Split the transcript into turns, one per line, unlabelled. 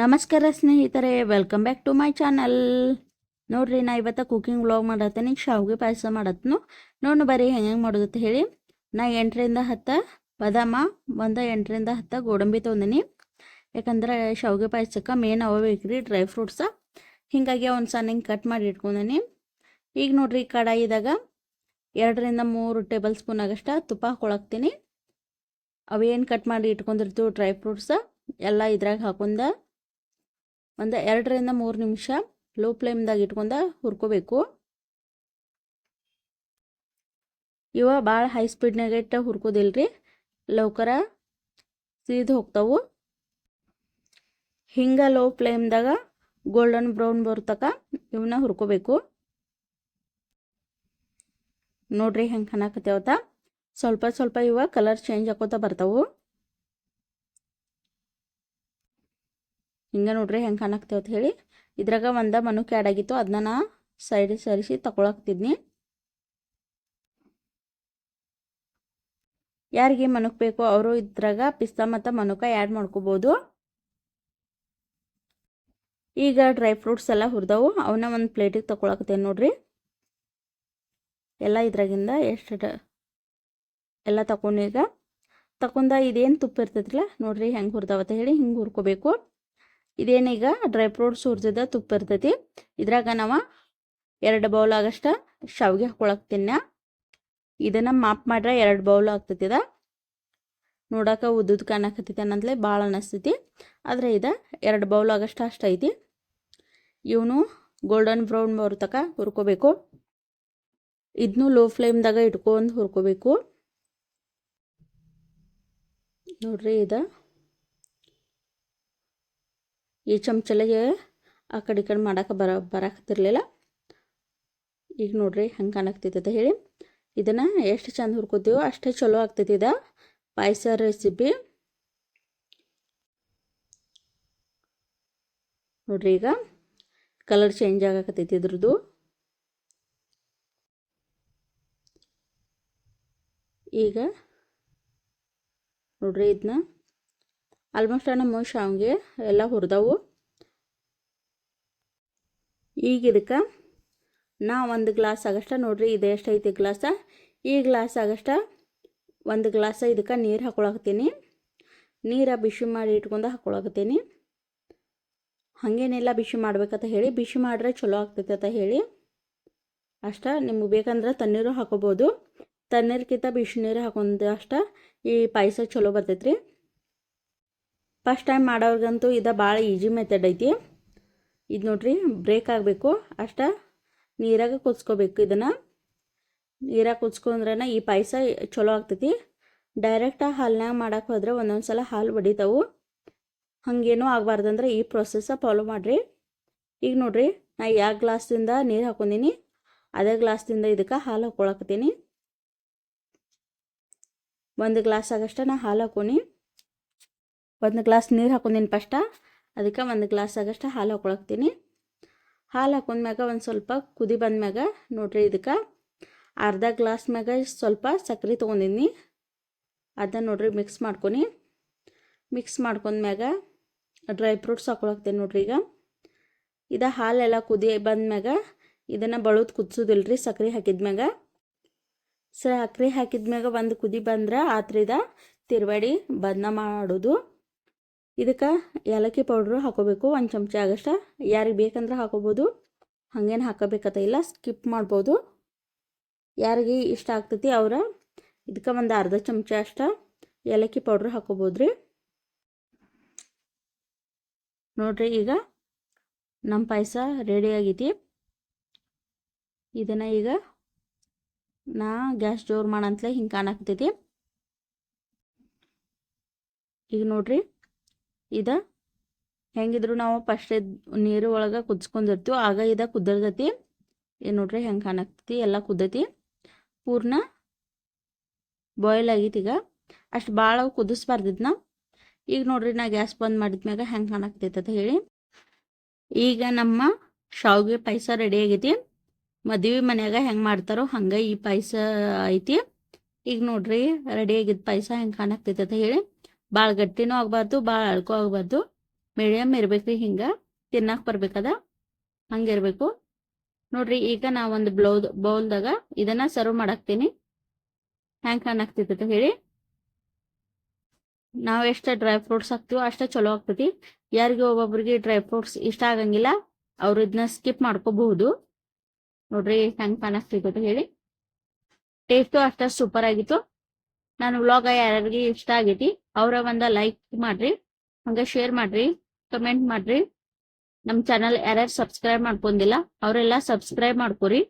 ನಮಸ್ಕಾರ ಸ್ನೇಹಿತರೆ welcome back to my channel ನೋಡ್ರಿ, ನಾ ಇವತ್ತು ಕುಕಿಂಗ್ ವ್ಲಾಗ್ ಮಾಡತ್ತೀನಿ ಶಾವಿಗೆ ಪಾಯಸ ಮಾಡತ್ನು. ನೋಡು ಬರೀ ಹೆಂಗೆ ಹೆಂಗೆ ಮಾಡೋದತ್ತ ಹೇಳಿ. ನಾ ಎಂಟರಿಂದ ಹತ್ತ ಬದಾಮ, ಒಂದು ಎಂಟರಿಂದ ಹತ್ತ ಗೋಡಂಬಿ ತೊಗೊಂಡಿನಿ ಯಾಕಂದ್ರೆ ಶಾವಿಗೆ ಪಾಯಸಕ್ಕೆ ಮೇನ್ ಅವ ಬೇಕ್ರಿ ಡ್ರೈ ಫ್ರೂಟ್ಸ ಹೀಗಾಗಿ ಒಂದು ಸಣ್ಣ ಹಿಂಗೆ ಕಟ್ ಮಾಡಿ ಇಟ್ಕೊಂಡಿನಿ. ಈಗ ನೋಡ್ರಿ ಕಡಾಯಿದಾಗ ಎರಡರಿಂದ ಮೂರು ಟೇಬಲ್ ಸ್ಪೂನ್ ಆಗಷ್ಟ ತುಪ್ಪ ಹಾಕೊಳಕ್ತೀನಿ. ಅವೇನು ಕಟ್ ಮಾಡಿ ಇಟ್ಕೊಂಡಿರ್ತೀವಿ ಡ್ರೈ ಫ್ರೂಟ್ಸ ಎಲ್ಲ ಇದ್ರಾಗ ಹಾಕೊಂಡ ಒಂದು ಎರಡರಿಂದ ಮೂರು ನಿಮಿಷ ಲೋ ಫ್ಲೇಮ್ದಾಗ ಇಟ್ಕೊಂಡು ಹುರ್ಕೋಬೇಕು. ಇವ ಭಾಳ ಹೈ ಸ್ಪೀಡ್ನಾಗ ಇಟ್ಟು ಹುರ್ಕೋದಿಲ್ರಿ. ಲೌಕರ ಸೀದ್ ಹೋಗ್ತಾವು. ಹಿಂಗೆ ಲೋ ಫ್ಲೇಮ್ದಾಗ ಗೋಲ್ಡನ್ ಬ್ರೌನ್ ಬರ್ತಕ ಇವನ್ನ ಹುರ್ಕೋಬೇಕು. ನೋಡ್ರಿ ಹೆಂಗೆ ಕಾಣಕತ್ತೇವತ್ತ ಸ್ವಲ್ಪ ಸ್ವಲ್ಪ ಇವ ಕಲರ್ ಚೇಂಜ್ ಆಕೋತ ಬರ್ತಾವು. ಹಿಂಗೆ ನೋಡ್ರಿ ಹೆಂಗೆ ಕಾಣಾಕ್ತೇವತ್ ಹೇಳಿ. ಇದ್ರಾಗ ಒಂದ ಮನು ಆ್ಯಡ್ ಆಗಿತ್ತು. ಅದನ್ನ ನಾ ಸೈಡ್ ಸರಿಸಿ ತಗೊಳಕ್ತಿದ್ನಿ ಯಾರಿಗೆ ಮನುಕ್ ಬೇಕು ಅವರು ಇದ್ರಾಗ ಪಿಸ್ತಾ ಮತ್ತು ಮನುಕ ಆ್ಯಡ್ ಮಾಡ್ಕೋಬೋದು. ಈಗ ಡ್ರೈ ಫ್ರೂಟ್ಸ್ ಎಲ್ಲ ಹುರಿದವು. ಅವನ್ನ ಒಂದು ಪ್ಲೇಟಿಗೆ ತಗೊಳಕತ್ತೇನೆ ನೋಡ್ರಿ. ಎಲ್ಲ ಇದ್ರಾಗಿಂದ ಎಷ್ಟು ಎಲ್ಲ ಈಗ. ತಕೊಂಡ ಇದೇನು ತುಪ್ಪ ಇರ್ತೈತಿಲ್ಲ ನೋಡ್ರಿ ಹೆಂಗೆ ಹುರಿದವತ್ತ ಹೇಳಿ ಹಿಂಗೆ ಹುರ್ಕೋಬೇಕು. ಇದೇನೀಗ ಡ್ರೈ ಫ್ರೂಟ್ಸ್ ಹುರಿದಿದ್ದ ತುಪ್ಪ ಇರ್ತೈತಿ. ಇದ್ರಾಗ ನಾವು ಎರಡು ಬೌಲ್ ಆಗಷ್ಟ ಶಾವಿಗೆ ತಿನ್ನ. ಇದನ್ನು ಮಾಪ್ ಮಾಡ್ರೆ ಎರಡು ಬೌಲ್ ಆಗ್ತೈತಿದ ನೋಡಾಕ ಉದ್ದುದ್ ಕಾಣಕತ್ತೈತಿ ಅನ್ನಂತಲೇ ಭಾಳ ಅನ್ನಿಸ್ತೈತಿ ಆದರೆ ಇದು ಎರಡು ಬೌಲ್ ಆಗಷ್ಟ ಅಷ್ಟೈತಿ ಇವನು ಗೋಲ್ಡನ್ ಬ್ರೌನ್ ಬರ್ತಕ ಹುರ್ಕೋಬೇಕು. ಇದನ್ನು ಲೋ ಫ್ಲೇಮ್ದಾಗ ಇಟ್ಕೊಂಡು ಹುರ್ಕೋಬೇಕು. ನೋಡ್ರಿ ಇದು. ಈ ಚಮಚಲಿಗೆ ಆ ಕಡೆ ಈ ಕಡೆ ಮಾಡೋಕೆ ಬರ, ಬರಕತ್ತಿರಲಿಲ್ಲ. ಈಗ ನೋಡ್ರಿ ಹೆಂಗೆ ಕಾಣಾಕ್ತೈತೆ ಹೇಳಿ. ಇದನ್ನು ಎಷ್ಟು ಚಂದ ಹುರ್ಕೋತೀವೋ ಅಷ್ಟೇ ಚಲೋ ಆಗ್ತೈತಿ ಇದು. ಪಾಯಸ ರೆಸಿಪಿ ನೋಡ್ರಿ ಈಗ ಕಲರ್ ಚೇಂಜ್ ಆಗಕತ್ತೈತಿ ಇದ್ರದ್ದು. ಈಗ ನೋಡ್ರಿ ಇದನ್ನ ಆಲ್ಮೋಸ್ಟ್ ನಮ್ಮ ಶಾವಿಗೆ ಎಲ್ಲ ಹುರಿದವು. ಈಗ ಇದಕ್ಕೆ ನಾ ಒಂದು ಗ್ಲಾಸ್ ಆಗಷ್ಟ ನೋಡ್ರಿ, ಇದು ಎಷ್ಟೈತಿ ಗ್ಲಾಸ. ಈ ಗ್ಲಾಸ್ ಆಗಷ್ಟ ಒಂದು ಗ್ಲಾಸ ಇದಕ್ಕೆ ನೀರು ಹಾಕೊಳಕತ್ತೀನಿ. ನೀರ ಬಿಸಿ ಮಾಡಿ ಇಟ್ಕೊಂಡು ಹಾಕೊಳಕತ್ತೀನಿ. ಹಾಗೇನೆಲ್ಲ ಬಿಸಿ ಮಾಡ್ಬೇಕಂತ ಹೇಳಿ, ಬಿಸಿ ಮಾಡ್ರೆ ಚಲೋ ಆಗ್ತೈತೆ ಅಂತ ಹೇಳಿ ಅಷ್ಟ. ನಿಮ್ಗೆ ಬೇಕಂದ್ರೆ ತಣ್ಣೀರು ಹಾಕೋಬೋದು. ತಣ್ಣೀರ್ಕಿಂತ ಬಿಸಿ ನೀರು ಹಾಕೊಂಡು ಅಷ್ಟ ಈ ಪಾಯಸ ಚಲೋ ಬರ್ತೈತ್ರಿ. ಫಸ್ಟ್ ಟೈಮ್ ಮಾಡೋರ್ಗಂತೂ ಇದು ಭಾಳ ಈಜಿ ಮೆಥಡ್ ಐತಿ. ಇದು ನೋಡ್ರಿ, ಬ್ರೇಕ್ ಆಗಬೇಕು, ಅಷ್ಟ ನೀರಾಗ ಕುದಿಸ್ಕೋಬೇಕು ಇದನ್ನು. ನೀರಾಗ ಕುದಿಸ್ಕೊಂಡ್ರೆ ಈ ಪಾಯಸ ಚಲೋ ಆಗ್ತೈತಿ. ಡೈರೆಕ್ಟ್ ಹಾಲ್ನಾಗ ಮಾಡಕ್ಕೆ ಹೋದ್ರೆ ಒಂದೊಂದು ಸಲ ಹಾಲು ಹೊಡಿತಾವು ಹಾಗೇನೂ ಆಗಬಾರ್ದಂದ್ರೆ ಈ ಪ್ರೊಸೆಸ್ಸ ಫಾಲೋ ಮಾಡಿರಿ. ಈಗ ನೋಡ್ರಿ, ನಾ ಯಾವ ಗ್ಲಾಸ್ದಿಂದ ನೀರು ಹಾಕೊಂಡೀನಿ, ಅದೇ ಗ್ಲಾಸ್ದಿಂದ ಇದಕ್ಕೆ ಹಾಲು ಹಾಕೊಳಕತ್ತೀನಿ. ಒಂದು ಗ್ಲಾಸ್ ಆಗಷ್ಟೇ ನಾ ಹಾಲು ಹಾಕೋನಿ. ಒಂದು ಗ್ಲಾಸ್ ನೀರು ಹಾಕೊಂಡಿನಿ ಫಸ್ಟ ಅದಕ್ಕೆ ಒಂದು ಗ್ಲಾಸ್ ಆಗಷ್ಟು ಹಾಲು ಹಾಕೊಳಕ್ತೀನಿ. ಹಾಲು ಹಾಕೊಂಡ್ಮ್ಯಾಗ ಒಂದು ಸ್ವಲ್ಪ ಕುದಿ ಬಂದ್ಮ್ಯಾಗ ನೋಡ್ರಿ ಇದಕ್ಕೆ. ಅರ್ಧ ಗ್ಲಾಸ್ ಮ್ಯಾಗ ಸ್ವಲ್ಪ ಸಕ್ಕರೆ ತೊಗೊಂಡಿನಿ. ಅದನ್ನ ನೋಡ್ರಿ ಮಿಕ್ಸ್ ಮಾಡ್ಕೊನಿ. ಮಿಕ್ಸ್ ಮಾಡ್ಕೊಂಡ್ಮ್ಯಾಗ ಡ್ರೈ ಫ್ರೂಟ್ಸ್ ಹಾಕೊಳಕ್ತೀನಿ ನೋಡ್ರಿ ಈಗ. ಇದು ಹಾಲೆಲ್ಲ ಕುದಿ ಬಂದ್ಮ್ಯಾಗ ಇದನ್ನು ಬಳುದು ಕುದಿಸೋದಿಲ್ರಿ ಸಕ್ಕರೆ ಹಾಕಿದ್ಮ್ಯಾಗ. ಸಕ್ಕರೆ ಹಾಕಿದ್ಮ್ಯಾಗ ಒಂದು ಕುದಿ ಬಂದ್ರೆ ಆತ್ರಿದ ತಿರುವಾಡಿ ಬದನ ಮಾಡೋದು. ಇದಕ್ಕೆ ಏಲಕ್ಕಿ ಪೌಡ್ರು ಹಾಕೋಬೇಕು, ಒಂದು ಚಮಚ ಆಗಷ್ಟ. ಯಾರಿಗೆ ಬೇಕಂದ್ರೆ ಹಾಕೋಬೋದು. ಹಾಗೇನು ಹಾಕೋಬೇಕತ್ತ ಇಲ್ಲ ಸ್ಕಿಪ್ ಮಾಡ್ಬೋದು. ಯಾರಿಗೆ ಇಷ್ಟ ಆಗ್ತೈತಿ ಅವರ, ಇದಕ್ಕೆ ಒಂದು ಅರ್ಧ ಚಮಚ ಅಷ್ಟ ಏಲಕ್ಕಿ ಪೌಡ್ರ್ ಹಾಕೋಬೋದು ರೀ ನೋಡ್ರಿ ಈಗ ನಮ್ಮ ಪಾಯಸ ರೆಡಿ ಆಗೈತಿ. ಇದನ್ನು ಈಗ ನಾ ಗ್ಯಾಸ್ ಜೋರು ಮಾಡಂತಲೇ ಹಿಂಗೆ ಕಾಣಾಕ್ತೈತಿ ಈಗ ನೋಡ್ರಿ. ಇದು ಹೆಂಗಿದ್ರು ನಾವು ಫಸ್ಟ್ ನೀರು ಒಳಗೆ ಕುದಿಸ್ಕೊಂಡಿರ್ತೀವಿ. ಆಗ ಇದು ಕುದ್ದಿರ್ತೈತಿ. ಏನು ನೋಡ್ರಿ ಹೆಂಗೆ ಕಾಣಕ್ತೈತಿ? ಎಲ್ಲ ಕುದ್ದೈತಿ. ಪೂರ್ಣ ಬಾಯ್ಲ್ ಆಗೈತಿ ಈಗ. ಅಷ್ಟು ಭಾಳ ಕುದಿಸ್ಬಾರ್ದಿದ್ನ ಈಗ ನೋಡ್ರಿ ನಾ ಗ್ಯಾಸ್ ಬಂದ್ ಮಾಡಿದ್ಮ್ಯಾಗ ಹೆಂಗೆ ಕಾಣಕ್ತೈತೆ ಅಂತ ಹೇಳಿ. ಈಗ ನಮ್ಮ ಶಾವಿಗೆ ಪಾಯಸ ರೆಡಿ ಆಗೈತಿ. ಮದುವೆ ಮನ್ಯಾಗ ಹೆಂಗೆ ಮಾಡ್ತಾರೋ ಹಂಗೆ ಈ ಪಾಯಸ ಐತಿ. ಈಗ ನೋಡ್ರಿ ರೆಡಿ ಆಗಿದ್ದ ಪಾಯಸ ಹೆಂಗೆ ಕಾಣಕ್ತೈತೆ ಅಂತ ಹೇಳಿ. ಭಾಳ ಗಟ್ಟಿನೂ ಆಗಬಾರ್ದು ಭಾಳ ಅಳ್ಕೋ ಆಗಬಾರ್ದು. ಮೀಡಿಯಮ್ ಇರ್ಬೇಕ್ರಿ ಹಿಂಗ, ತಿನ್ನಕ್ ಬರ್ಬೇಕದ ಹಂಗಿರ್ಬೇಕು ನೋಡ್ರಿ, ಈಗ ನಾ ಒಂದು ಬ್ಲೌದ್ ಬೌಲ್ದಾಗ ಇದನ್ನ ಸರ್ವ್ ಮಾಡಾಕ್ತೀನಿ. ಹ್ಯಾಂಗ್ ಕಾಣಾಕ್ತಿತ್ತು ಹೇಳಿ. ನಾವು ಎಷ್ಟ ಡ್ರೈ ಫ್ರೂಟ್ಸ್ ಹಾಕ್ತಿವೋ ಅಷ್ಟ ಚಲೋ ಆಗ್ತೈತಿ. ಯಾರಿಗೆ ಒಬ್ಬೊಬ್ರಿಗೆ ಡ್ರೈ ಫ್ರೂಟ್ಸ್ ಇಷ್ಟ ಆಗಂಗಿಲ್ಲ, ಅವ್ರು ಇದನ್ನ ಸ್ಕಿಪ್ ಮಾಡ್ಕೋಬಹುದು. ನೋಡ್ರಿ ಹೆಂಗ್ ಕಾಣಾಕ್ತಿತ್ತು ಹೇಳಿ. ಟೇಸ್ಟು ಅಷ್ಟ ಸೂಪರ್ ಆಗಿತ್ತು. ನಾನು ವ್ಲಾಗ ಯಾರಿಗೆ ಇಷ್ಟ ಆಗೈತಿ ಅವರ ಒಂದ ಲೈಕ್ ಮಾಡ್ರಿ, ಹಂಗ ಶೇರ್ ಮಾಡ್ರಿ ಕಮೆಂಟ್ ಮಾಡ್ರಿ. ನಮ್ ಚಾನಲ್ ಯಾರ್ಯಾರು ಸಬ್ಸ್ಕ್ರೈಬ್ ಮಾಡ್ಕೊಂಡಿಲ್ಲ, ಅವರೆಲ್ಲ ಸಬ್ಸ್ಕ್ರೈಬ್ ಮಾಡ್ಕೊರಿ.